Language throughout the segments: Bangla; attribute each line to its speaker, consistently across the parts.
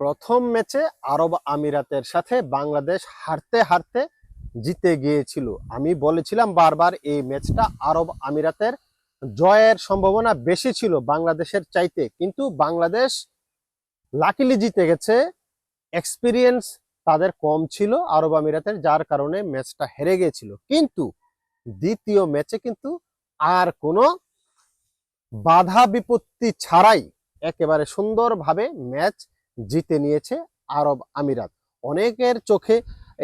Speaker 1: প্রথম ম্যাচে আরব আমিরাতের সাথে বাংলাদেশ হারতে হারতে জিতে গিয়েছিল। আমি বলেছিলাম বারবার, এই ম্যাচটা আরব আমিরাতের জয়ের সম্ভাবনা বেশি ছিল বাংলাদেশের চাইতে। কিন্তু বাংলাদেশ লাকিলি জিতে গেছে। এক্সপিরিয়েন্স তাদের কম ছিল আরব আমিরাতের, যার কারণে ম্যাচটা হেরে গিয়েছিল। কিন্তু দ্বিতীয় ম্যাচে কিন্তু আর কোনো বাধা বিপত্তি ছাড়াই একেবারে সুন্দরভাবে ম্যাচ জিতে নিয়েছে আরব আমিরাত। অনেকের চোখে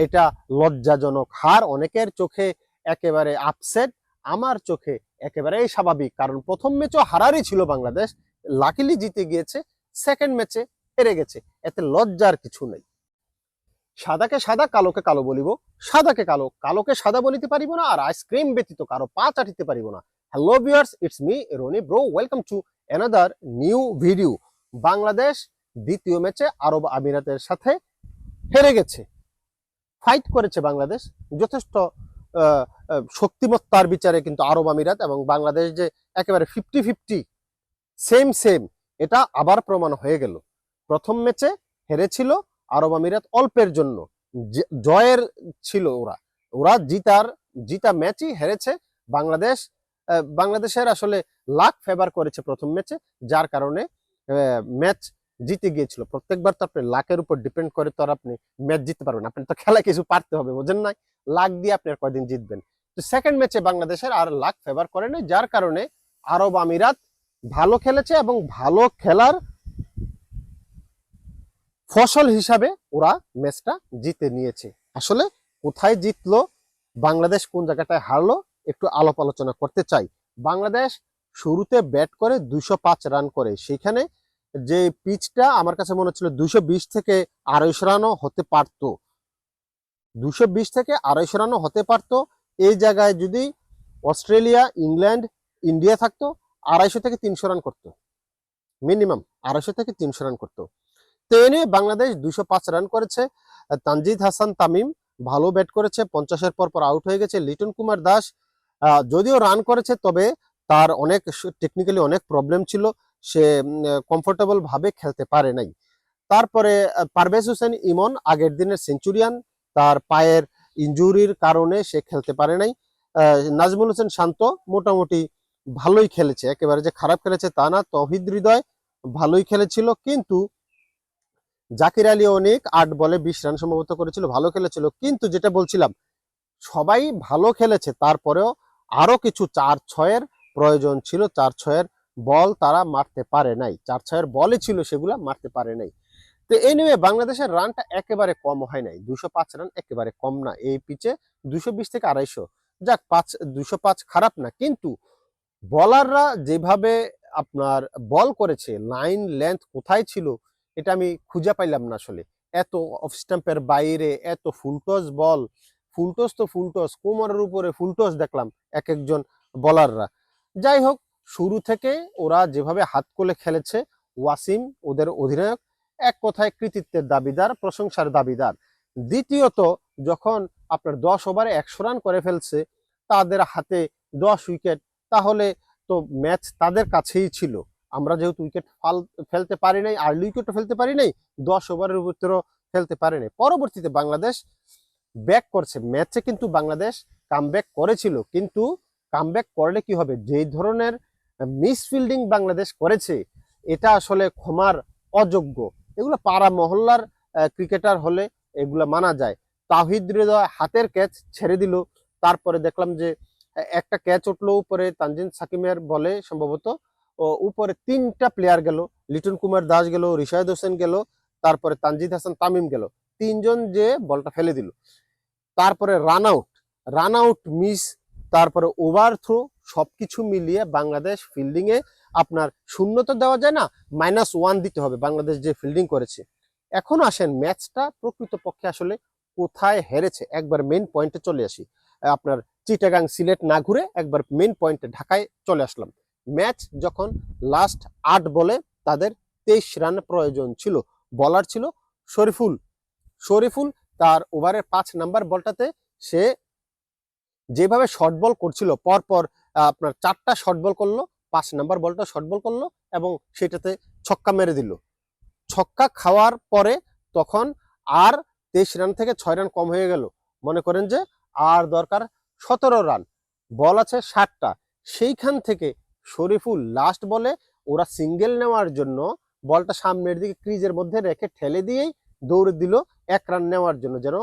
Speaker 1: এটা লজ্জাজনক হার, অনেকের চোখে একেবারে আপসেট আমার চোখে একেবারেই স্বাভাবিক। কারণ প্রথম ম্যাচও হারারই ছিল বাংলাদেশ লাকিলি জিতে গিয়েছে সেকেন্ড ম্যাচে হেরে গেছে, এতে লজ্জার কিছু নেই। সাদাকে সাদা, কালোকে কালো বলিব, সাদাকে কালো, কালোকে সাদা বলিতে পারিব না, আর আইসক্রিম ব্যতীত কারও পা চাটিতে পারিব না। Hello viewers it's me Rony bro welcome to another new video Bangladesh দ্বিতীয় ম্যাচে আরব আমিরাতের সাথে হেরে গেছে। ফাইট করেছে বাংলাদেশ। যথেষ্ট শক্তিমত্তার বিচারে কিন্তু আরব আমিরাত এবং বাংলাদেশ যে একেবারে ফিফটি ফিফটি সেম সেম এটা আবার প্রমাণ হয়ে গেল। প্রথম ম্যাচে হেরেছিল আরব আমিরাত অল্পের জন্য। জয়ের ছিল ওরা। ওরা জিতার, জিতা ম্যাচই হেরেছে। বাংলাদেশ বাংলাদেশের আসলে লাক ফেভার করেছে প্রথম ম্যাচে, যার কারণে ম্যাচ জিতে গিয়েছিল। প্রত্যেকবার তো আপনি লাখের উপর ডিপেন্ড করে তো আপনি ম্যাচ জিততে পারবেন আপনি তো খেলা কিছু পারতে হবে, বোঝেন নাই? লাক দিয়ে আপনি আর কয়দিন জিতবেন? তো সেকেন্ড ম্যাচে বাংলাদেশের আর লাখ ফেভার করে নাই, যার কারণে আরব আমিরাত ভালো খেলেছে এবং ভালো খেলার ফসল হিসাবে ওরা ম্যাচটা জিতে নিয়েছে। আসলে কোথায় জিতলো, বাংলাদেশ কোন জায়গাটায় হারলো, একটু আলাপ আলোচনা করতে চাই। বাংলাদেশ শুরুতে ব্যাট করে দুইশো পাঁচ রান করে সেখানে যে পিচটা আমার কাছে মনে হচ্ছিল দুইশো বিশ থেকে আড়াইশো রানও হতে পারতো। দুশো বিশ থেকে আড়াইশো রানও হতে পারতো। এই জায়গায় যদি অস্ট্রেলিয়া, ইংল্যান্ড, ইন্ডিয়া থাকতো, আড়াইশো থেকে তিনশো রান করতো। মিনিমাম আড়াইশো থেকে তিনশো রান করতো। তো এনে বাংলাদেশ দুশো পাঁচ রান করেছে। তানজিদ হাসান তামিম ভালো ব্যাট করেছে, পঞ্চাশের পর পর আউট হয়ে গেছে। লিটন কুমার দাস যদিও রান করেছে, তবে তার অনেক টেকনিক্যালি অনেক প্রবলেম ছিল। সে কমফোর্টেবল ভাবে খেলতে পারে নাই। তারপরে পারভেজ হোসেন ইমন আগের দিনের সেঞ্চুরিয়ান তার পায়ের ইনজুরির কারণে সে খেলতে পারে নাই। নাজমুল হোসেন শান্ত মোটামুটি ভালোই খেলেছে, একেবারে যে খারাপ খেলেছে তা না, তহিদ হৃদয় ভালোই খেলেছিল, কিন্তু জাকির আলী অনেক আট বলে বিশ রান সম্ভবত করেছিল, ভালো খেলেছিল। কিন্তু যেটা বলছিলাম, সবাই ভালো খেলেছে, তারপরেও আরও কিছু চার ছয়ের প্রয়োজন ছিল, চার ছয়ের বল তারা মারতে পারে নাই। চার ছয়ের বলে ছিল সেগুলা মারতে পারে নাই। তো এই নিয়ে বাংলাদেশের রানটা একেবারে কম হয় নাই। দুশো পাঁচ রান একেবারে কম না। এই পিচে দুশো বিশ থেকে আড়াইশো। যাক, পাঁচ, দুশো পাঁচ খারাপ না। কিন্তু বলাররা যেভাবে আপনার বল করেছে লাইন লেন্থ কোথায় ছিল, এটা আমি খুঁজে পাইলাম না আসলে। এত অফ স্ট্যাম্পের বাইরে, এত full toss ball full toss তো ফুলটস কোমরের উপরে ফুলটস দেখলাম এক একজন বলাররা যাই হোক শুরু থেকে ওরা যেভাবে হাত কোলে খেলেছে, ওয়াসিম ওদের অধিনায়ক, এক কথায় কৃতিত্বের দাবিদার, প্রশংসার দাবিদার। দ্বিতীয়ত, যখন আপনার দশ ওভারে একশো রান করে ফেলছে, তাদের হাতে দশ উইকেট তাহলে তো ম্যাচ তাদের কাছেই ছিল। আমরা যেহেতু উইকেট ফাল, ফেলতে পারি নাই আর্লি উইকেটও ফেলতে পারি নাই, দশ ওভারের ভিতরেও ফেলতে পারে নাই। পরবর্তীতে বাংলাদেশ ব্যাক করছে। ম্যাচে কিন্তু বাংলাদেশ কামব্যাক করেছিল, কিন্তু কামব্যাক করলে কি হবে? যেই ধরনের মিস ফিল্ডিং বাংলাদেশ করেছে, এটা আসলে ক্ষমার অযোগ্য। এগুলো পাড়া মহল্লার ক্রিকেটার হলে এগুলো মানা যায়। তাহিদ হৃদয় হাতের ক্যাচ ছেড়ে দিল। তারপরে দেখলাম যে একটা ক্যাচ উঠল উপরে, তানজিন সাকিমের বলে সম্ভবত। উপরে তিনটা প্লেয়ার গেল। লিটন কুমার দাস গেল রিশাদ হোসেন গেল, তারপরে তানজিদ হাসান তামিম গেল। তিনজন যে বলটা ফেলে দিল। তারপরে run out run out miss তারপরে ওভার থ্রো সবকিছু মিলিয়ে বাংলাদেশ ফিল্ডিং এ আপনার শূন্য তো দেওয়া যায় না মাইনাস ওয়ান দিতে হবে বাংলাদেশ যে ফিল্ডিং করেছে। এখন আসেন ম্যাচটা প্রকৃতপক্ষে আসলে কোথায় হেরেছে? একবার মেন পয়েন্টে চলে আসি। আপনার চিটাগাং সিলেট না ঘুরে একবার মেন পয়েন্টে ঢাকায় চলে আসলাম। ম্যাচ যখন লাস্ট আট বলে তাদের তেইশ রান প্রয়োজন ছিল বলার ছিল শরীফুল। শরীফুল তার ওভারের পাঁচ নাম্বার বলটাতে সে যেভাবে শর্ট বল করছিল, পরপর আপনার চারটা শর্ট বল করল, পাঁচ নাম্বার বলটা শর্ট বল করল এবং সেটাতে ছক্কা মেরে দিল। ছক্কা খাওয়ার পরে তখন আর তেইশ রান থেকে ছয় রান কম হয়ে গেল। মনে করেন যে আর দরকার সতেরো রান বল আছে ষাটটা। সেইখান থেকে শরীফুল লাস্ট বলে ওরা সিঙ্গেল নেওয়ার জন্য বলটা সামনের দিকে ক্রিজের মধ্যে রেখে ঠেলে দিয়েই দৌড়ে দিল এক রান নেওয়ার জন্য। যেন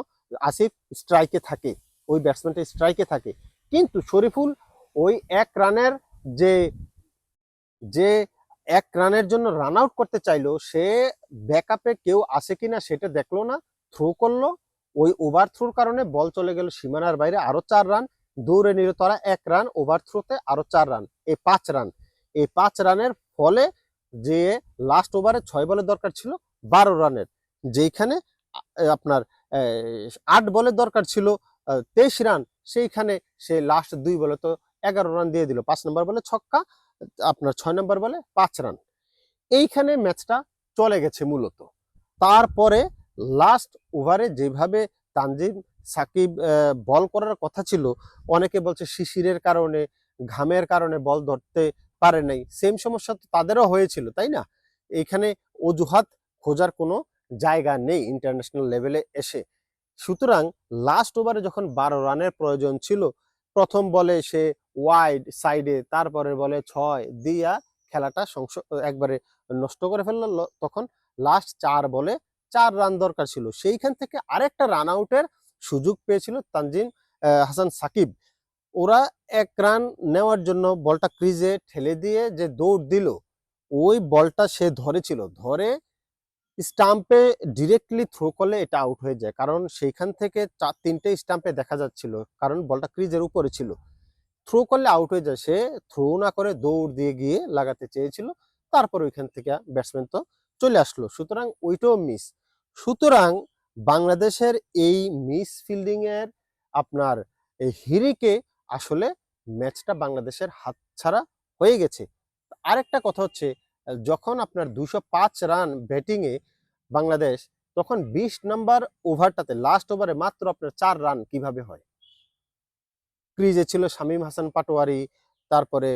Speaker 1: আসিফ স্ট্রাইকে থাকে, ওই ব্যাটসম্যানটা স্ট্রাইকে থাকে। কিন্তু শরীফুল ওই এক রানের যে যে এক রানের জন্য রান আউট করতে চাইলো, সে ব্যাকআপে কেউ আসে কিনা সেটা দেখল না থ্রো করল, ওই ওভার থ্রোর কারণে বল চলে গেল সীমানার বাইরে আরও চার রান দৌড়ে নিল তারা এক রান ওভার থ্রোতে আরও চার রান এই পাঁচ রান এই পাঁচ রানের ফলে যে লাস্ট ওভারে ছয় বলের দরকার ছিল, বারো রানের যেইখানে আপনার আট বলের দরকার ছিল তেইশ রান সেইখানে সে লাস্ট দুই বলে তো এগারো রান দিয়ে দিল। পাঁচ নম্বর বলে ছক্কা, আপনার ছয় নম্বর বলে পাঁচ রান এইখানে ম্যাচটা চলে গেছে মূলত। তারপরে লাস্ট ওভারে যেভাবে তানজিম, সাকিব বল করার কথা ছিল, অনেকে বলছে শিশিরের কারণে, ঘামের কারণে বল ধরতে পারে নাই। সেম সমস্যা তো তাদেরও হয়েছিল, তাই না? এখানে অজুহাত খোঁজার কোনো জায়গা নেই ইন্টারন্যাশনাল লেভেলে এসে। সুতরাং লাস্ট ওভারে যখন বারো রানের প্রয়োজন ছিল প্রথম বলে সে ওয়াইড সাইডে তারপরে বলে ছয় দিয়া খেলাটা একবারে নষ্ট করে ফেলল। তখন লাস্ট চার বলে চার রান দরকার ছিল। সেইখান থেকে আরেকটা রান আউটের সুযোগ পেয়েছিল তানজিম আহ, হাসান সাকিব। ওরা এক রান নেওয়ার জন্য বলটা ক্রিজে ঠেলে দিয়ে যে দৌড় দিল ওই বলটা সে ধরেছিল। ধরে স্টাম্পে ডিরেক্টলি থ্রো করলে এটা আউট হয়ে যায়। কারণ সেইখান থেকে চার তিনটে স্টাম্পে দেখা যাচ্ছিল। কারণ বলটা ক্রিজের উপরে ছিল। থ্রো করলে আউট হয়ে যায়। সে থ্রো না করে দৌড় দিয়ে গিয়ে লাগাতে চেয়েছিল। তারপর ওইখান থেকে ব্যাটসম্যান তো চলে আসলো। সুতরাং ওইটাও মিস সুতরাং বাংলাদেশের এই মিস ফিল্ডিং এর আপনার এই হিরিকে আসলে ম্যাচটা বাংলাদেশের হাতছাড়া হয়ে গেছে। আরেকটা কথা হচ্ছে যখন আপনার দুশো পাঁচ রান ব্যাটিংয়ে বাংলাদেশ, তখন বিশ নাম্বার ওভারটাতে লাস্ট ওভারে মাত্র আপনার চার রান কীভাবে হয়? ক্রিজে ছিল শামীম হাসান পাটোয়ারি, তারপরে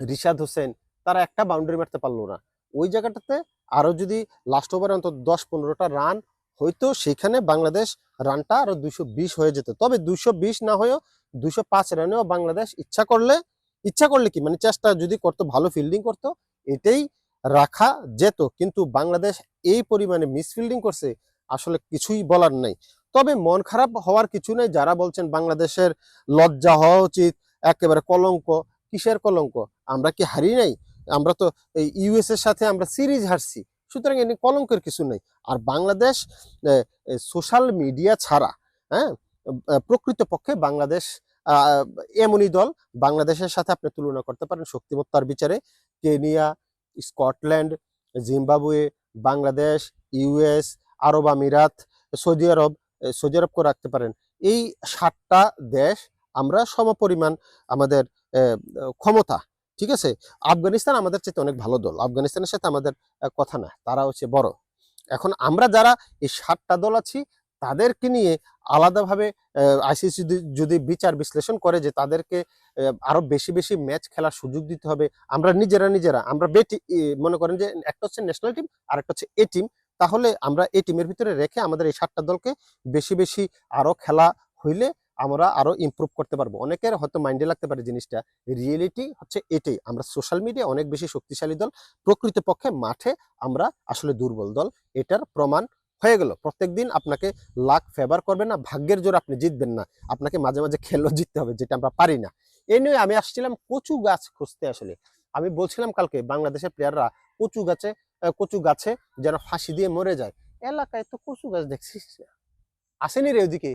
Speaker 1: রিশাদ হোসেন, তারা একটা বাউন্ডারি মারতে পারল না। ওই জায়গাটাতে আরও যদি লাস্ট ওভারে অন্তত দশ পনেরোটা রান হয়তো সেখানে বাংলাদেশ রানটা আরও দুশো বিশ হয়ে যেত। তবে দুশো বিশ না হয়েও দুশো পাঁচ রানেও বাংলাদেশ ইচ্ছা করলে ইচ্ছা করলে কি? মানে চেষ্টা যদি করতো, ভালো ফিল্ডিং করতো এটাই রাখা যেত। কিন্তু বাংলাদেশ এই পরিমাণে মিসফিল্ডিং করছে, আসলে কিছুই বলার নাই। তবে মন খারাপ হওয়ার কিছু নেই, যারা বলছেন বাংলাদেশের লজ্জা হওয়া উচিত, একেবারে কলঙ্ক, কিসের কলঙ্ক? আমরা কি হারি নাই? আমরা তো এই ইউএস এর সাথে আমরা সিরিজ হারছি, সুতরাং এনে কলঙ্কের কিছু নেই। আর বাংলাদেশ সোশ্যাল মিডিয়া ছাড়া হ্যাঁ প্রকৃতপক্ষে বাংলাদেশ এমনই দল বাংলাদেশের সাথে আপনি তুলনা করতে পারেন শক্তিমত্তার বিচারে। Kenya, Scotland, Zimbabwe, Bangladesh, US, আরব আমিরাত, সৌদি আরব সৌদি আরবকে রাখতে পারেন। এই সাতটা দেশ আমরা সমপরিমাণ আমাদের ক্ষমতা, ঠিক আছে? আফগানিস্তান আমাদের চেয়ে অনেক ভালো দল। আফগানিস্তানের সাথে আমাদের কথা না তারা হচ্ছে বড়। এখন আমরা যারা এই সাতটা দল আছি তাদেরকে নিয়ে আলাদাভাবে আইসিসি যদি বিচার বিশ্লেষণ করে যে তাদেরকে আহ, আরও বেশি বেশি ম্যাচ খেলার সুযোগ দিতে হবে আমরা নিজেরা নিজেরা আমরা বেটি মনে করেন যে একটা হচ্ছে ন্যাশনাল টিম আর একটা হচ্ছে এ টিম তাহলে আমরা এই টিমের ভিতরে রেখে আমাদের এই সাতটা দলকে বেশি বেশি আরও খেলা হইলে আমরা আরও ইমপ্রুভ করতে পারব। অনেকের হয়তো মাইন্ডে লাগতে পারে জিনিসটা রিয়েলিটি হচ্ছে এটাই আমরা সোশ্যাল মিডিয়া অনেক বেশি শক্তিশালী দল প্রকৃতপক্ষে মাঠে আমরা আসলে দুর্বল দল এটার প্রমাণ হয়ে গেল। প্রত্যেক দিন আপনাকে লাক ফেভার করবে না, ভাগ্যের জোর আপনি জিতবেন না। আপনাকে মাঝে মাঝে খেলো জিততে হবে, যেটা আমরা পারি না। এ নিয়ে আমি আসছিলাম কচু গাছ খুঁজতে আসলে। আমি বলছিলাম কালকে বাংলাদেশের প্লেয়াররা কচু গাছে কচু গাছে যেন ফাঁসি দিয়ে মরে যায়। এলাকায় তো কচু গাছ দেখছিস? আসেনি রে ওদিকে